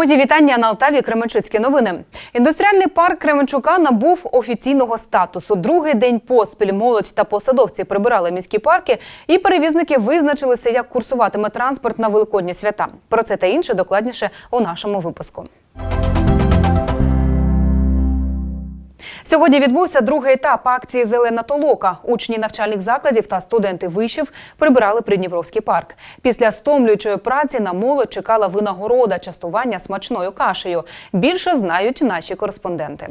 Мої вітання на Алтаві. Кременчуцькі новини. Індустріальний парк Кременчука набув офіційного статусу. Другий день поспіль молодь та посадовці прибирали міські парки, і перевізники визначилися, як курсуватиме транспорт на великодні свята. Про це та інше докладніше у нашому випуску. Сьогодні відбувся другий етап акції Зелена толока. Учні навчальних закладів та студенти вишів прибирали Придніпровський парк. Після стомлюючої праці на молодь чекала винагорода частування смачною кашею. Більше знають наші кореспонденти.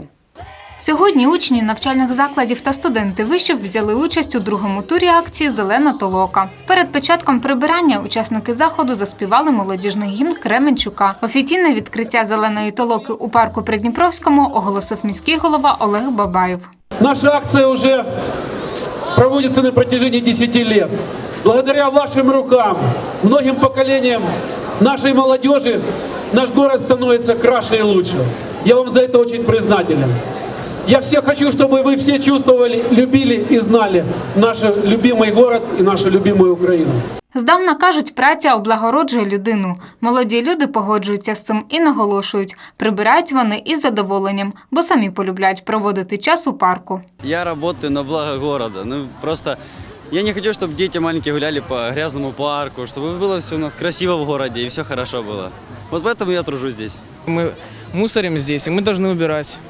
Сьогодні учні навчальних закладів та студенти вишів взяли участь у другому турі акції Зелена толока. Перед початком прибирання учасники заходу заспівали молодіжний гімн Кременчука. Офіційне відкриття зеленої толоки у парку Придніпровському оголосив міський голова Олег Бабаєв. Наша акция уже проводится на протяжении 10 лет. Благодаря вашим рукам, многим поколениям нашей молодежи, наш город становится краше и лучше. Я вам за это очень признателен. Я все хочу, чтобы вы все чувствовали, любили и знали наш любимый город и нашу любимую Украину. Здавна кажуть, праця облагороджує людину. Молоді люди погоджуються з цим і наголошують, прибирають вони із задоволенням, бо самі полюбляють проводити час у парку. Я работаю на благо города. Ну, просто я не хочу, чтобы дети маленькие гуляли по грязному парку, чтобы было все у нас красиво в городе и все хорошо было. Вот поэтому я тружусь здесь. Мы мусорим здесь, и мы должны убирать.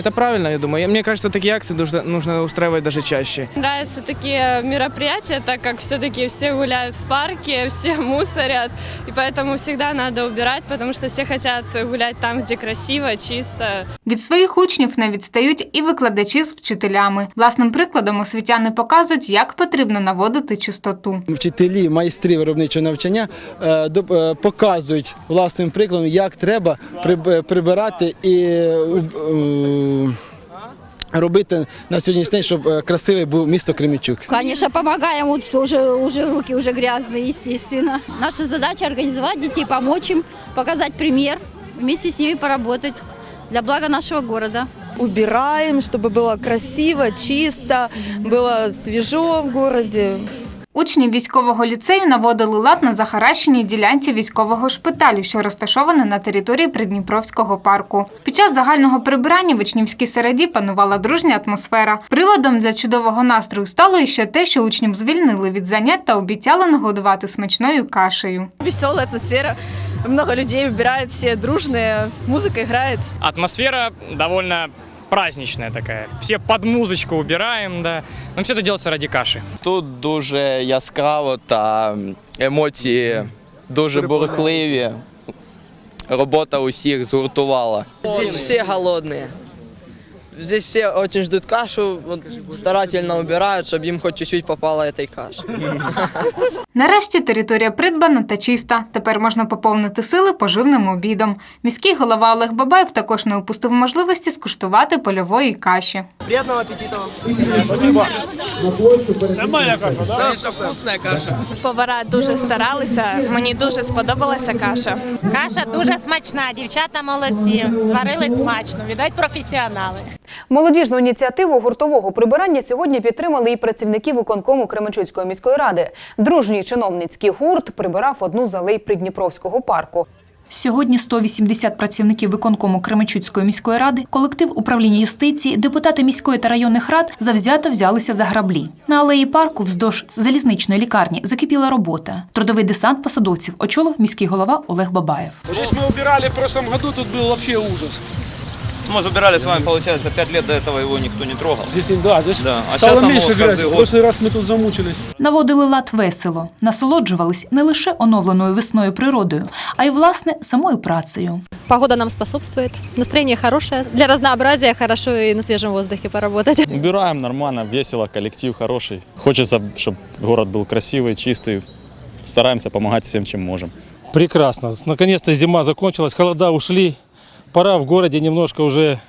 Это правильно, я думаю. Мне кажется, такие акции нужно, нужно устраивать даже чаще. Нравятся такие мероприятия, так как все-таки все гуляют в парке, все мусорят, и поэтому всегда надо убирать, потому что все хотят гулять там, где красиво, чисто. Від своїх учнів не відстають і викладачі з вчителями. Власним прикладом освітяни показують, як потрібно наводити чистоту. Вчителі, майстри виробничого навчання е, е, показують власним прикладом, як треба е, прибирати і робити на сьогоднішній день, щоб е, красивий був місто Кременчук. Конечно, помогаем. Вот уже, уже руки уже грязные, естественно. Наша задача организовать детей, помочь им, показать пример, вместе с ними поработать для блага нашего города. убираем, чтобы было красиво, чисто, было свежо в городе. Учні військового ліцею наводили лад на захаращеній ділянці військового шпиталю, що розташована на території Придніпровського парку. Під час загального прибирання в учнівській середі панувала дружня атмосфера. Приводом для чудового настрою стало іще те, що учнів звільнили від занять та обіцяли нагодувати смачною кашею. Веселая атмосфера, много людей убирают, все дружные, музыка играет. Атмосфера довольно праздничная такая. Все под музычку убираем, да. Но все это делается ради каши. Тут дуже яскраво та емоції дуже бурхливі. Робота усіх згуртувала. Здесь все голодные. Здесь все очень ждут кашу, вот старательно убирают, чтобы им хоть чуть-чуть попало этой каши. Нарешті територія придбана та чиста. Тепер можна поповнити сили поживним обідом. Міський голова Олег Бабаєв також не упустив можливості скуштувати польової каші. Приятного аппетита Повара дуже старалися, мені дуже сподобалася каша. Каша дуже смачна, дівчата молодці. Зварили смачно, віддають професіонали. Молодіжну ініціативу гуртового прибирання сьогодні підтримали і працівники виконкому Кременчуцької міської ради. Дружній чиновницький гурт прибирав одну з алей Придніпровського парку. Сьогодні 180 працівників виконкому Кременчуцької міської ради, колектив управління юстиції, депутати міської та районних рад завзято взялися за граблі. На алеї парку вздовж залізничної лікарні закипіла робота. Трудовий десант посадовців очолив міський голова Олег Бабаєв. Здесь мы убирали в прошлом году, тут был вообще ужас Ми забирали з вами, виходить, 5 років до цього його ніхто не трогав. Здесь, да, здесь Да, а стало щас оно меньше каждый грязи. В год. прошлый раз мы тут замучились. Наводили лад весело, насолоджувались не лише оновленою весною природою, а й власне самою працею. Погода нам способствует, настроение хорошее, для разнообразия хорошо и на свежем воздухе поработать. Убираем нормально, весело, коллектив хороший. Хочется, чтобы город был красивый, чистый. Стараемся помогать всем, чем можем. Прекрасно. Наконец-то зима закончилась, холода ушли. Пора в городе немножко уже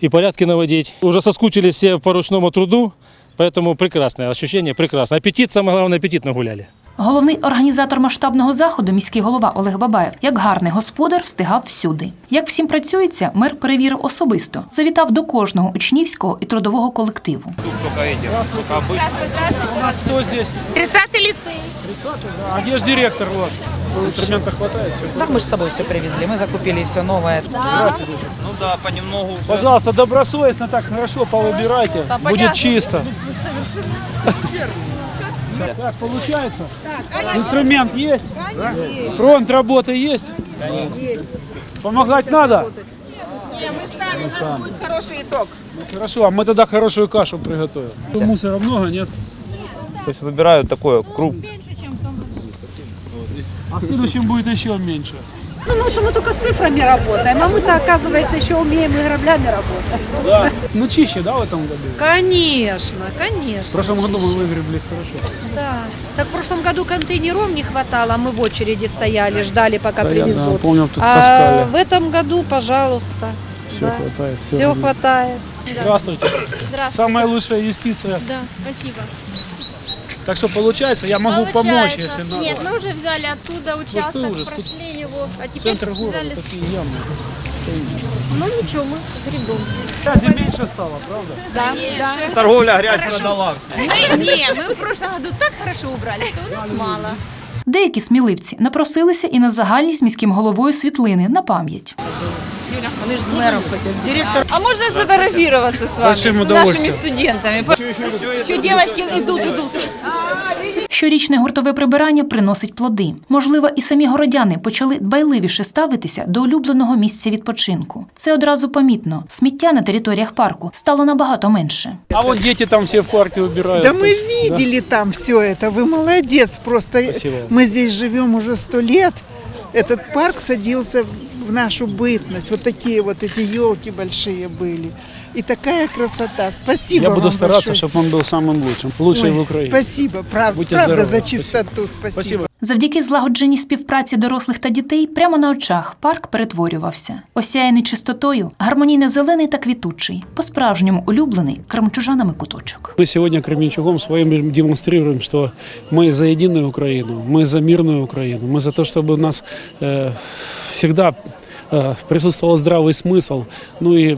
и порядки наводить. Уже соскучились все по ручному труду, поэтому прекрасное ощущение, прекрасно. Аппетит, самое главное, аппетит гуляли. Головний організатор масштабного заходу, міський голова Олег Бабаєв, як гарний господар, встигав всюди. Як всім працюється, мер перевірив особисто, завітав до кожного учнівського і трудового колективу. 30-й ліцей. А где же директор? Вот. Инструмента хватает? Все. Так мы же с собой все привезли, мы закупили все новое. Ну да, понемногу уже. Пожалуйста, добросовестно так хорошо поубирайте. Будет чисто. Так, получается? Инструмент есть? Фронт работы есть? Помогать надо? Хороший итог. Хорошо, а мы тогда хорошую кашу приготовим. Мусора много, нет? То есть выбирают такой круг. А в следующем будет еще меньше. Ну, потому что мы только с цифрами работаем, а мы-то, оказывается, еще умеем и граблями работать. Да. Ну чище, да, в этом году? Конечно, В конечно. прошлом году мы выгребли хорошо. Да. Так в прошлом году контейнеров не хватало, мы в очереди стояли, ждали, пока Да, я, да, привезут. помню, тут а таскали. в этом году, пожалуйста, Все да. хватает. все хватает. Здравствуйте. Здравствуйте. Самая лучшая юстиция. Да, спасибо. Так что получается, я могу помочь, если надо. Нет, мы уже взяли оттуда участок, ужас, тут прошли его, а теперь Центр города взяли... такие ямы. Ну ничего, мы грибом. Грязи меньше стало, правда? Да, да. Торговля грязь продала. Мы, не, мы в прошлом году так хорошо убрали, что у нас мало. Деякі сміливці напросилися і на загальні з міським головою світлини на пам'ять. Они же с мэром хотят. Директор А можно сфотографироваться с вами, Большим с удовольствием. нашими студентами? Еще девочки идут, идут. Щорічне гуртове прибирання приносить плоди. Можливо, і самі городяни почали дбайливіше ставитися до улюбленого місця відпочинку. Це одразу помітно. Сміття на територіях парку стало набагато менше. А вот дети там все в парке убирают. Да мы видели там все это. Вы молодец. Просто Спасибо. мы здесь живем уже сто лет. Этот парк садился в нашу бытность. Вот такие вот эти елки большие были. И такая красота. Спасибо Я буду вам стараться, большое. чтобы он был самым лучшим. Лучший Ой, в Украине. Спасибо, прав- Будьте правда, здоровы. за Спасибо. чистоту. Спасибо. Спасибо. Завдяки злагодженій співпраці дорослих та дітей прямо на очах парк перетворювався. Осяяний чистотою, гармонійно зелений та квітучий, по-справжньому улюблений кремчужанами куточок. Мы сегодня Кременчугом своим демонстрируем, что мы за единую Украину, мы за мирную Украину, мы за то, чтобы у нас э, всегда э, присутствовал здравый смысл. Ну и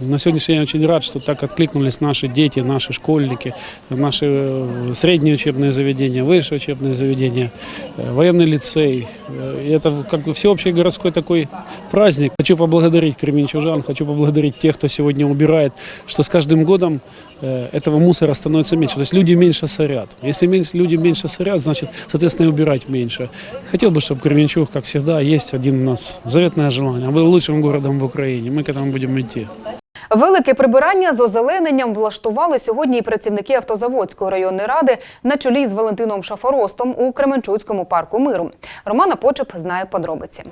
на сегодняшний день очень рад, что так откликнулись наши дети, наши школьники, наши э, средние учебные заведения, высшие учебные заведения, э, военный лицей. Э, и Это как бы всеобщий городской такой праздник. Хочу поблагодарить кременчужан, хочу поблагодарить тех, кто сегодня убирает, что с каждым годом э, этого мусора становится меньше. То есть люди меньше сорят. Если меньше, люди меньше сорят, значит, соответственно, и убирать меньше. Хотел бы, чтобы Кременчуг, как всегда, есть один у нас заветное желание, был лучшим городом в Украине. Мы к этому будем идти. Велике прибирання з озелененням влаштували сьогодні і працівники Автозаводської районної ради на чолі з Валентином Шафоростом у Кременчуцькому парку миру. Романа Почеп знає подробиці.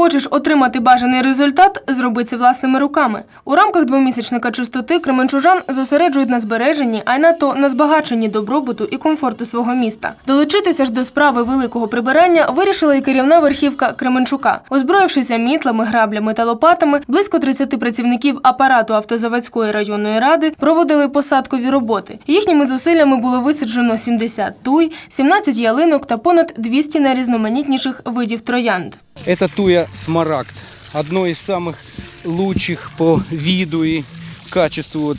Хочеш отримати бажаний результат? Зроби це власними руками. У рамках двомісячника чистоти кременчужан зосереджують на збереженні, а й на то на збагаченні добробуту і комфорту свого міста. Долучитися ж до справи великого прибирання вирішила і керівна верхівка Кременчука. Озброївшися мітла,ми граблями та лопатами, близько 30 працівників апарату автозаводської районної ради проводили посадкові роботи. Їхніми зусиллями було висаджено 70 туй, 17 ялинок та понад 200 найрізноманітніших видів троянд. Это туя смарагд. Одно из самых лучших по виду и качеству вот,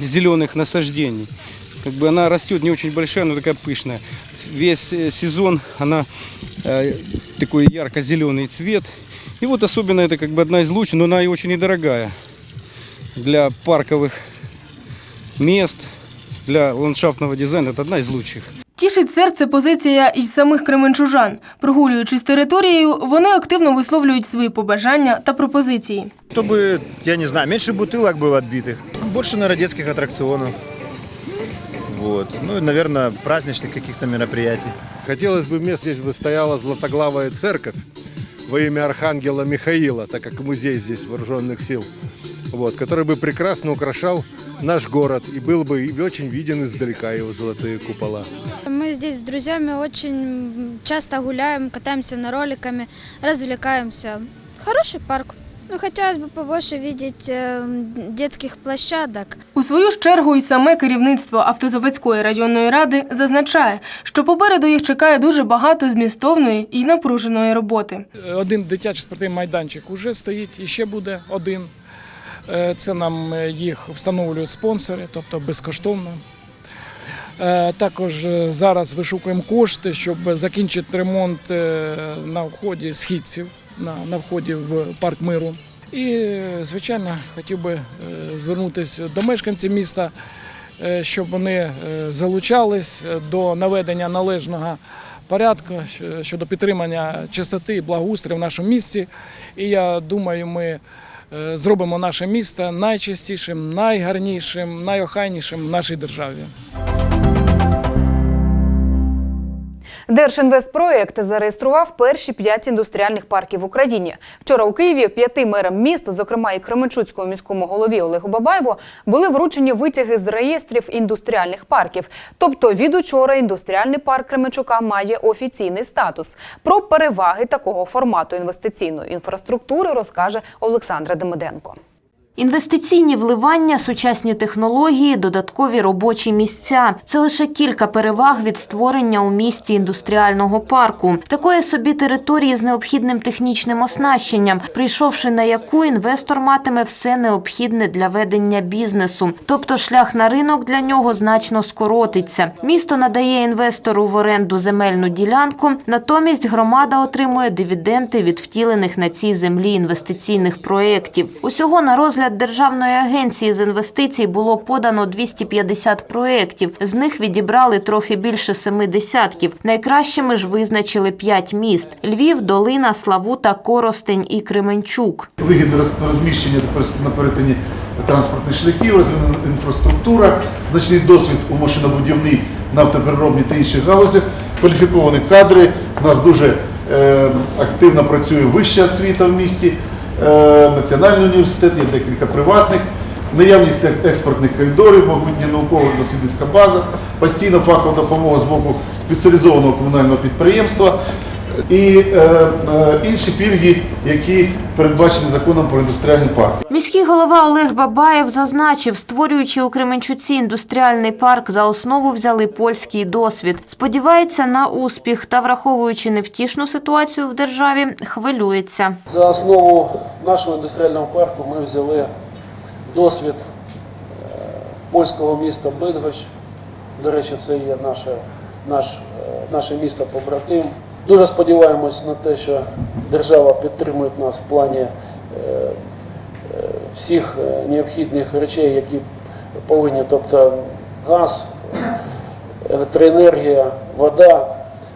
зеленых насаждений. Как бы она растет не очень большая, но такая пышная. Весь э, сезон она э, такой ярко-зеленый цвет. И вот особенно это как бы одна из лучших, но она и очень недорогая для парковых мест, для ландшафтного дизайна. Это одна из лучших. Тішить серце позиція із самих кременчужан. Прогулюючись територією, вони активно висловлюють свої побажання та пропозиції. Чтобы, я не знаю, меньше бутылок было отбитых, больше, наверное, детских аттракционов. Вот. Ну и, наверное, праздничных каких-то мероприятий. Хотелось бы, мне здесь бы стояла златоглавая церковь во имя Архангела Михаила, так как музей здесь вооруженных сил, вот, который бы прекрасно украшал наш город и был бы и очень виден издалека его золотые купола. Мы здесь с друзьями очень часто гуляем, катаемся на роликами, развлекаемся. Хороший парк, Ну, хотелось бы побольше видеть э, детских площадок. У свою ж чергу і саме керівництво Автозаводської районної ради зазначає, що попереду їх чекає дуже багато змістовної і напруженої роботи. Один дитячий спортивний майданчик вже стоїть, і ще буде один. Е, Це нам е, їх встановлюють спонсори, тобто безкоштовно. Е, Також зараз вишукуємо кошти, щоб закінчити ремонт на вході східців, на, вході в парк миру. І, звичайно, хотів би звернутися до мешканців міста, щоб вони залучались до наведення належного порядку щодо підтримання чистоти і благоустрою в нашому місті. І я думаю, ми зробимо наше місто найчистішим, найгарнішим, найохайнішим в нашій державі. Держінвестпроєкт зареєстрував перші п'ять індустріальних парків в Україні. Вчора у Києві п'яти мерам міст, зокрема і Кременчуцькому міському голові Олегу Бабаєву, були вручені витяги з реєстрів індустріальних парків. Тобто від учора індустріальний парк Кременчука має офіційний статус. Про переваги такого формату інвестиційної інфраструктури розкаже Олександра Демиденко. Інвестиційні вливання, сучасні технології, додаткові робочі місця це лише кілька переваг від створення у місті індустріального парку, такої собі території з необхідним технічним оснащенням, прийшовши на яку інвестор матиме все необхідне для ведення бізнесу. Тобто шлях на ринок для нього значно скоротиться. Місто надає інвестору в оренду земельну ділянку, натомість громада отримує дивіденди від втілених на цій землі інвестиційних проєктів. Усього на розгляд Державної агенції з інвестицій було подано 250 проєктів. З них відібрали трохи більше семи десятків. Найкращими ж визначили п'ять міст: Львів, Долина, Славута, Коростень і Кременчук. вигідне роз- розміщення на перетині транспортних шляхів, розвинена інфраструктура, значний досвід у машинобудівній, нафтопереробній та інших галузях, кваліфіковані кадри. У нас дуже е, активно працює вища освіта в місті, національний університет, є декілька приватних. Наявність експортних коридорів, могутня науково-дослідницька база, постійна фахова допомога з боку спеціалізованого комунального підприємства і е, е, інші пільги, які передбачені законом про індустріальний парк. Міський голова Олег Бабаєв зазначив, створюючи у Кременчуці індустріальний парк, за основу взяли польський досвід. Сподівається на успіх та, враховуючи невтішну ситуацію в державі, хвилюється. За основу нашого індустріального парку ми взяли досвід е, польського міста Бидгощ. До речі, це є наше, наш, е, наше місто побратим. Дуже сподіваємось на те, що держава підтримує нас в плані е, е, всіх е, необхідних речей, які повинні, тобто газ, електроенергія, вода,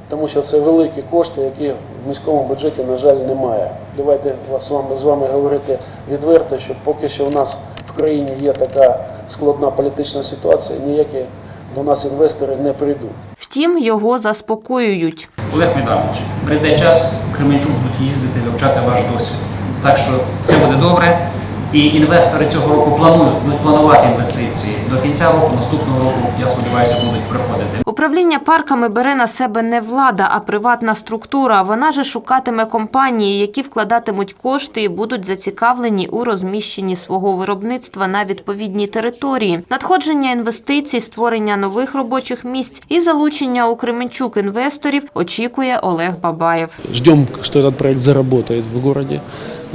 тому що це великі кошти, які в міському бюджеті, на жаль, немає. Давайте з вами, з вами говорити відверто, що поки що в нас в країні є така складна політична ситуація, ніякі до нас інвестори не прийдуть. Втім, його заспокоюють. Олег Михайлович, прийде час, в Кременчук будуть їздити, вивчати ваш досвід. Так що все буде добре. І інвестори цього року планують будуть планувати інвестиції. До кінця року, наступного року, я сподіваюся, будуть приходити. Управління парками бере на себе не влада, а приватна структура. Вона же шукатиме компанії, які вкладатимуть кошти і будуть зацікавлені у розміщенні свого виробництва на відповідній території. Надходження інвестицій, створення нових робочих місць і залучення у Кременчук інвесторів очікує Олег Бабаєв. Ждем, что этот проект заработает в городе.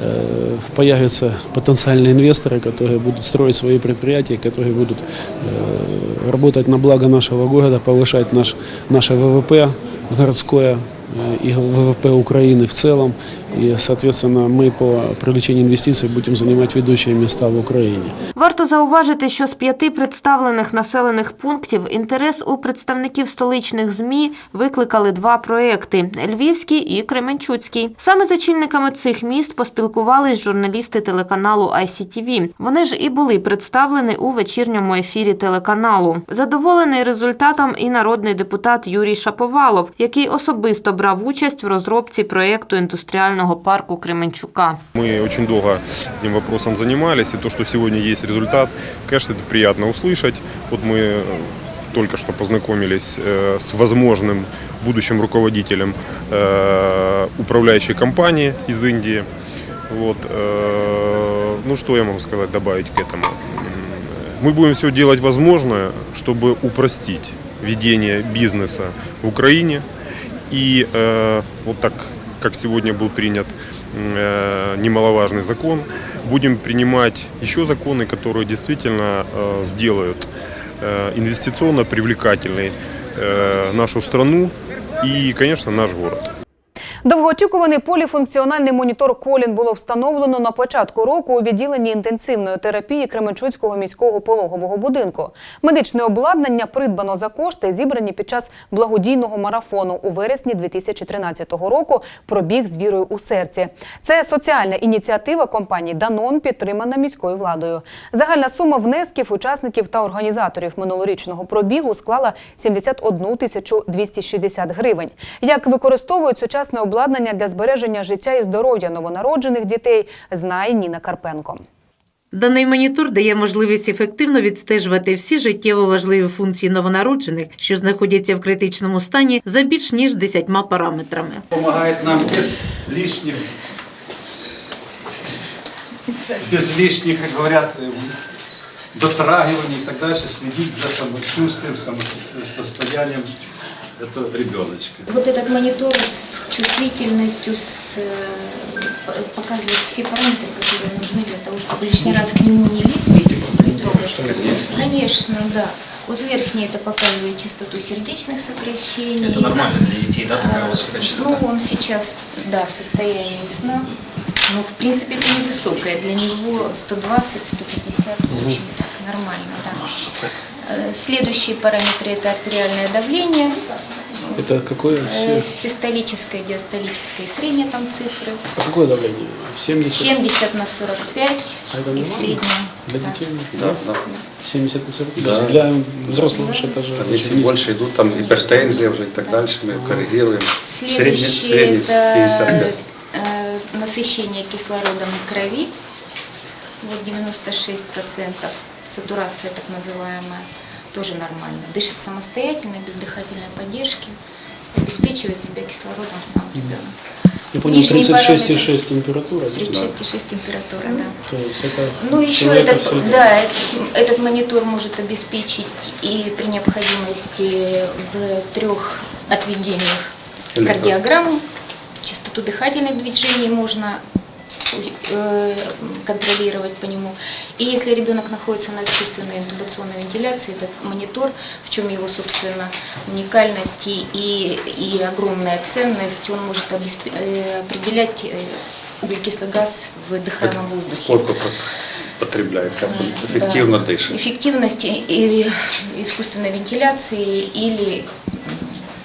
Э, Появятся потенциальные инвесторы, которые будут строить свои предприятия, которые будут э, работать на благо нашего города, повышать наш, наше ВВП городское э, и ВВП Украины в целом. И, соответственно, мы по привлечению инвестиций будем занимать ведущие места в Украине. Варто зауважити, що з п'яти представлених населених пунктів інтерес у представників столичних ЗМІ викликали два проекти – Львівський і Кременчуцький. Саме з очільниками цих міст поспілкувались журналісти телеканалу ICTV. Вони ж і були представлені у вечірньому ефірі телеканалу. Задоволений результатом і народний депутат Юрій Шаповалов, який особисто брав участь в розробці проєкту індустріального парку Кременчука. Мы очень долго этим вопросом занимались, и то, что сегодня есть результат, конечно, это приятно услышать. Вот мы э, только что познакомились э, с возможным будущим руководителем э, управляющей компании из Индии. Вот, ну что я могу сказать, добавить к этому? Мы будем все делать возможное, чтобы упростить ведение бизнеса в Украине. И э, вот так, как сегодня был принят немаловажный закон, будем принимать еще законы, которые действительно э, сделают э, инвестиционно привлекательной э, нашу страну и, конечно, наш город. Довгоочікуваний поліфункціональний монітор Колін було встановлено на початку року у відділенні інтенсивної терапії Кременчуцького міського пологового будинку. Медичне обладнання придбано за кошти, зібрані під час благодійного марафону у вересні 2013 року. Пробіг з вірою у серці. Це соціальна ініціатива компанії Данон, підтримана міською владою. Загальна сума внесків учасників та організаторів минулорічного пробігу склала 71 тисячу 260 гривень. Як використовують сучасне обладнання для збереження життя і здоров'я новонароджених дітей, знає Ніна Карпенко. Даний монітор дає можливість ефективно відстежувати всі життєво важливі функції новонароджених, що знаходяться в критичному стані, за більш ніж 10 параметрами. помогает нам без лишних, без лишних, как говорят, э, дотрагиваний и так дальше, следить за самочувствием, самосостоянием этого ребеночка. Вот этот монитор с чувствительностью с, э, показывает все параметры, которые нужны для того, чтобы лишний раз к нему не лезть, не трогать. Конечно, да. Вот верхний это показывает частоту сердечных сокращений. Это нормально для детей, да, такая А, высокая частота? Ну, он сейчас, да, в состоянии сна. Но, в принципе, это невысокая. Для него 120-150 очень так, нормально, да. Э, Следующие параметры это артериальное давление, Это какое? Э, Систолическое, диастолическое и среднее там цифры. А какое давление? 70? 70 на 45 А это и среднее. Для да. детей? Да, да. 70 на 40? Да. Для взрослых же это же... Там, если больше идут, там гипертензия уже и так дальше, мы коррегируем. Следующее средний это 55. э, насыщение кислородом крови. Вот 96%. Сатурация так называемая. Тоже нормально. Дышит самостоятельно, без дыхательной поддержки. Обеспечивает себя кислородом сам ребенок. Я понял, Нижний 36,6 температура. да? 36,6 температура, да. То есть это... Ну, еще этот, это- да, этот, этот монитор может обеспечить и при необходимости в трех отведениях кардиограмму, частоту дыхательных движений можно контролировать по нему. И если ребенок находится на искусственной интубационной вентиляции, этот монитор, в чем его, собственно, уникальность и, и, огромная ценность, он может обесп- э, определять э, углекислый газ в дыхаемом воздухе. Сколько пот- потребляет, как он эффективно Да. дышит. Эффективность или искусственной вентиляции или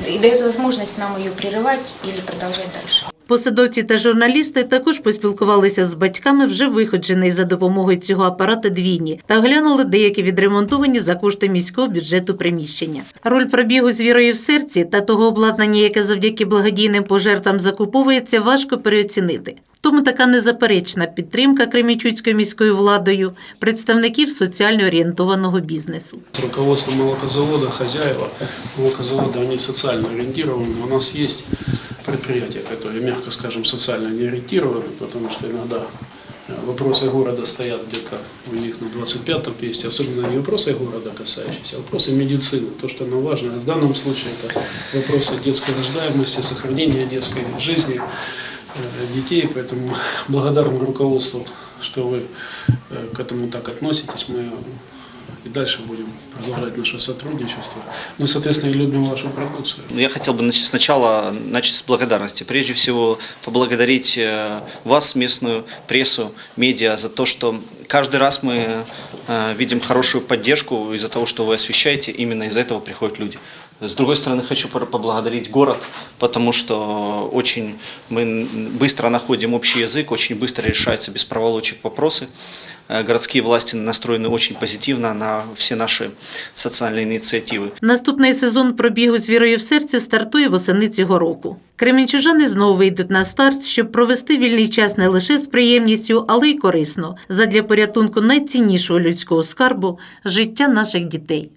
и дает возможность нам ее прерывать или продолжать дальше. Посадовці та журналісти також поспілкувалися з батьками вже виходжений за допомогою цього апарата двійні та оглянули деякі відремонтовані за кошти міського бюджету приміщення. Роль пробігу з вірою в серці та того обладнання, яке завдяки благодійним пожертвам закуповується, важко переоцінити. Тому така незаперечна підтримка Кремічуцькою міською владою представників соціально орієнтованого бізнесу. Руководство молокозавода, хозяева молокозавода, они социально ориентированы. У нас есть предприятия, которые, мягко скажем, социально не ориентированы, потому что иногда э, вопросы города стоят где-то у них на 25-м месте, особенно не вопросы города касающиеся, а вопросы медицины, то, что нам важно. В данном случае это вопросы детской рождаемости, сохранения детской жизни э, Детей, поэтому благодарны руководству, что вы э, к этому так относитесь. Мы и дальше будем продолжать наше сотрудничество. И, соответственно, и любим вашу продукцию. Ну, Я хотел бы сначала начать с благодарности. Прежде всего поблагодарить э, вас, местную прессу, медиа, за то, что каждый раз мы э, видим хорошую поддержку из-за того, что вы освещаете. Именно из-за этого приходят люди. С другой стороны, хочу пор- поблагодарить город, потому что очень мы быстро находим общий язык, очень быстро решаются без проволочек вопросы. Э, Городские власти настроены очень позитивно на все наши социальные инициативы. Наступний сезон пробігу з вірою в серці стартує восени цього року. Кремінчужани знову вийдуть на старт, щоб провести вільний час не лише з приємністю, але й корисно задля порятунку найціннішого людського скарбу життя наших дітей.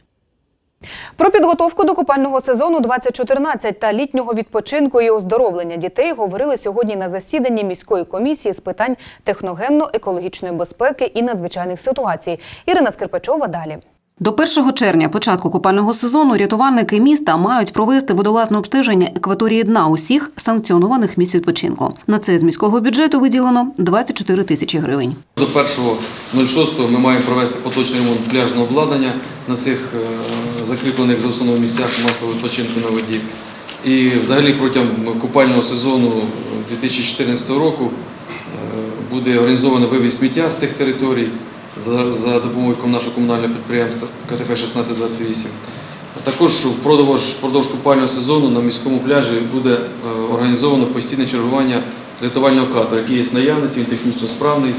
Про підготовку до купального сезону 2014 та літнього відпочинку і оздоровлення дітей говорили сьогодні на засіданні міської комісії з питань техногенно-екологічної безпеки і надзвичайних ситуацій. Ірина Скрипачова далі. До 1 червня, початку купального сезону, рятувальники міста мають провести водолазне обстеження екваторії дна усіх санкціонованих місць відпочинку. На це з міського бюджету виділено 24 тисячі гривень. До 1.06 ми маємо провести поточний ремонт пляжного обладнання на цих е, закріплених за основному місцях масового відпочинку на воді. І взагалі протягом купального сезону 2014 року е, буде організовано вивіз сміття з цих територій за, за допомогою нашого комунального підприємства КТП 1628. А Також впродовж, впродовж купального сезону на міському пляжі буде е, організовано постійне чергування рятувального кадру, який є в наявності, він технічно справний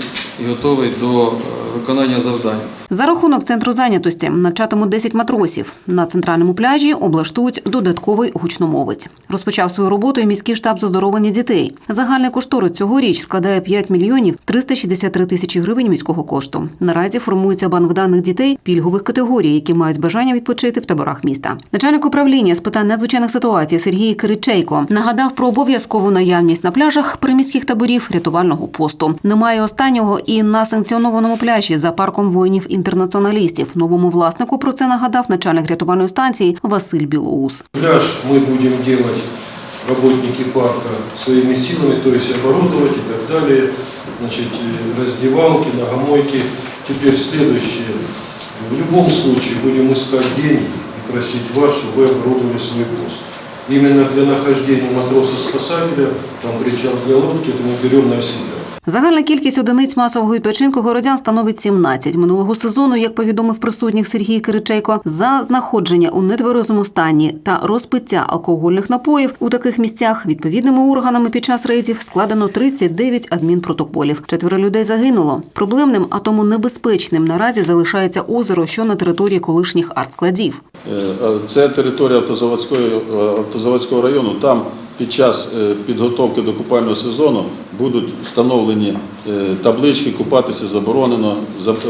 і готовий до е, виконання завдань. За рахунок центру зайнятості навчатимуть 10 матросів. На центральному пляжі облаштують додатковий гучномовець. Розпочав свою роботу і міський штаб з оздоровлення дітей. Загальний кошторис цьогоріч складає 5 мільйонів 363 тисячі гривень міського кошту. Наразі формується банк даних дітей пільгових категорій, які мають бажання відпочити в таборах міста. Начальник управління з питань надзвичайних ситуацій Сергій Киричейко нагадав про обов'язкову наявність на пляжах приміських таборів рятувального посту. Немає останнього і на санкціонованому пляжі за парком воїнів-інтернаціоналістів. Новому власнику про це нагадав начальник рятувальної станції Василь Білоус. Пляж мы будем делать, работники парка, своими силами, то есть оборудовать и так далее. Значит, э, раздевалки, ногомойки. Теперь следующее. В любом случае будем искать деньги и просить вас, чтобы вы оборудовали свой пост. Именно для нахождения матроса-спасателя, там причал для лодки, это мы берем на себя. Загальна кількість одиниць масового відпочинку городян становить 17. Минулого сезону, як повідомив присутніх Сергій Киричейко, за знаходження у нетверезому стані та розпиття алкогольних напоїв у таких місцях відповідними органами під час рейдів складено 39 адмінпротоколів. Четверо людей загинуло. Проблемним, а тому небезпечним наразі залишається озеро, що на території колишніх артскладів. Е, Це територія автозаводської, е, автозаводського району. Там під час е, підготовки до купального сезону будуть встановлені е, таблички «Купатися заборонено»,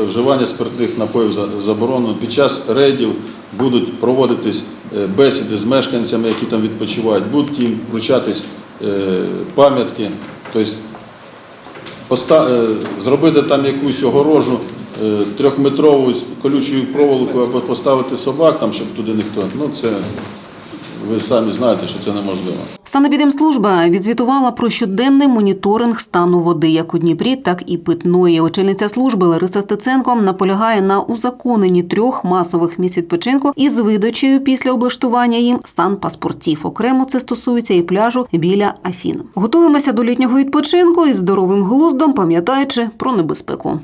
вживання спиртних напоїв заборонено. Під час рейдів будуть проводитись е, бесіди з мешканцями, які там відпочивають, будуть їм вручатись е, пам'ятки. Тобто зробити там якусь огорожу трьохметрову з колючою проволокою або поставити собак, там, щоб туди ніхто. Ну це ви самі знаєте, що це неможливо. Санепідемслужба відзвітувала про щоденний моніторинг стану води як у Дніпрі, так і питної. Очільниця служби Лариса Стеценко наполягає на узаконенні трьох масових місць відпочинку із видачею після облаштування їм санпаспортів. Окремо це стосується і пляжу біля Афін. Готуємося до літнього відпочинку із здоровим глуздом, пам'ятаючи про небезпеку.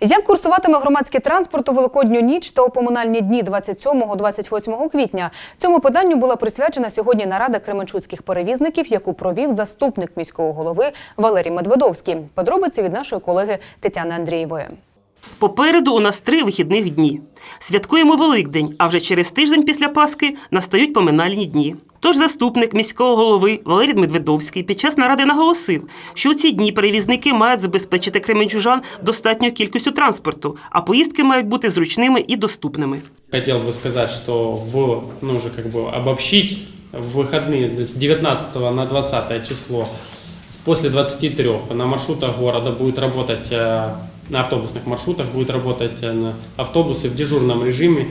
Як курсуватиме громадський транспорт у Великодню ніч та у поминальні дні 27-28 квітня? Цьому питанню була присвячена сьогодні нарада кременчуцьких перевізників, яку провів заступник міського голови Валерій Медведовський. Подробиці від нашої колеги Тетяни Андрієвої. Попереду у нас три вихідних дні. Святкуємо Великдень, а вже через тиждень після Пасхи настають поминальні дні. Тож заступник міського голови Валерій Медведовський під час наради наголосив, що у ці дні перевізники мають забезпечити кременчужан достатньою кількістю транспорту, а поїздки мають бути зручними і доступними. Хотел бы сказать, что в, ну уже как бы обобщить, в выходные с 19 на 20 число после 23 на маршрутах города будет работать, э, на автобусных маршрутах будет работать э, на автобусы в дежурном режиме.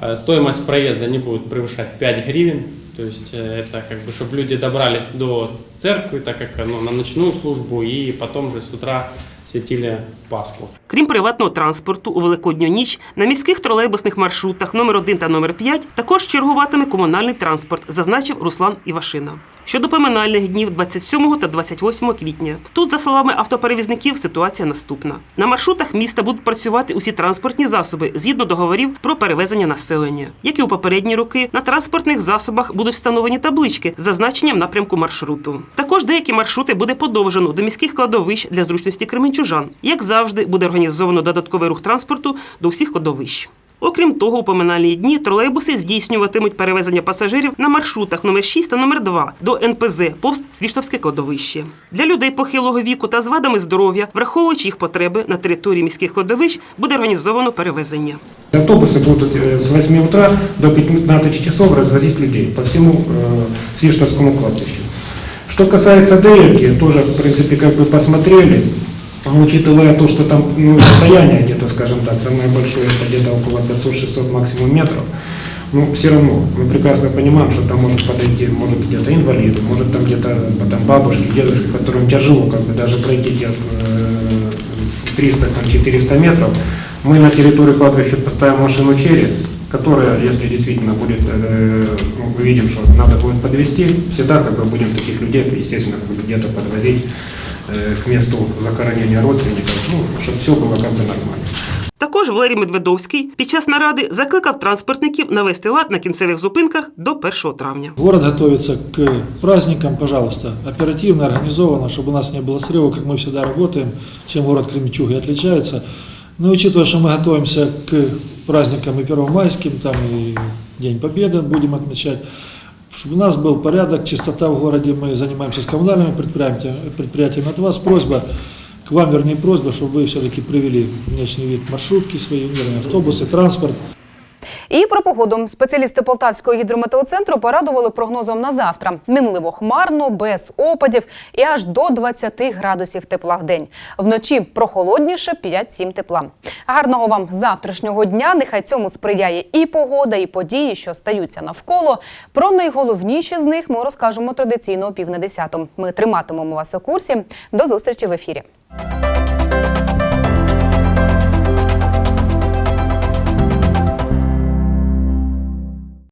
Э, Стоимость проезда не будет превышать 5 гривен. То есть э, это как бы, чтобы люди добрались до церкви, так как ну, на ночную службу, и потом же с утра светили Пасху. Крім приватного транспорту, у Великодню ніч на міських тролейбусних маршрутах номер 1 та номер 5 також чергуватиме комунальний транспорт, зазначив Руслан Івашина. Щодо поминальних днів 27 та 28 квітня. Тут, за словами автоперевізників, ситуація наступна. На маршрутах міста будуть працювати усі транспортні засоби згідно договорів про перевезення населення. Як і у попередні роки, на транспортних засобах будуть встановлені таблички з зазначенням напрямку маршруту. Також деякі маршрути буде подовжено до міських кладовищ для зручності кременчужан. Як завжди, буде організовано додатковий рух транспорту до всіх кладовищ. Окрім того, у поминальні дні тролейбуси здійснюватимуть перевезення пасажирів на маршрутах номер 6 та номер 2 до НПЗ повз Свіштовське кладовище. Для людей похилого віку та з вадами здоров'я, враховуючи їх потреби на території міських кладовищ, буде організовано перевезення. Автобусы будут э, с 8 утра до 15 часов развозить людей по всему э, Свиштовскому кладбищу. Что касается Деевки, тоже, в принципе, как бы посмотрели, но Учитывая то, что там ну, расстояние где-то, скажем так, самое большое, это где-то около 500-600 максимум метров, ну, все равно мы прекрасно понимаем, что там может подойти, может где-то инвалиды, может там где-то э, там, бабушки, дедушки, которым тяжело как бы даже пройти те, э, 300-400 метров. Мы на территории кладбища поставим машину черри, которая, если действительно будет, э, ну, мы видим, что надо будет подвести, всегда как бы будем таких людей, естественно, как бы где-то подвозить э, к месту захоронения родственников, ну, чтобы все было как бы нормально. Також Валерій Медведовський під час наради закликав транспортників навести лад на кінцевих зупинках до 1 травня. Город готовится к праздникам, пожалуйста, оперативно, организованно, чтобы у нас не было срывов, как мы всегда работаем, чем город Кременчуг и отличается. Но учитывая, что мы готовимся к праздникам и Первомайским, там и День Победы будем отмечать, чтобы у нас был порядок, чистота в городе, мы занимаемся с коммунальными предприятиями, предприятиями. От вас просьба, к вам вернее просьба, чтобы вы все-таки привели внешний вид маршрутки свои, вернее, автобусы, транспорт. І про погоду спеціалісти Полтавського гідрометеоцентру порадували прогнозом на завтра. Мінливо хмарно, без опадів і аж до 20 градусів тепла в день. Вночі прохолодніше 5-7 тепла. Гарного вам завтрашнього дня. Нехай цьому сприяє і погода, і події, що стаються навколо. Про найголовніші з них ми розкажемо традиційно о пів на десяту. Ми триматимемо вас у курсі. До зустрічі в ефірі.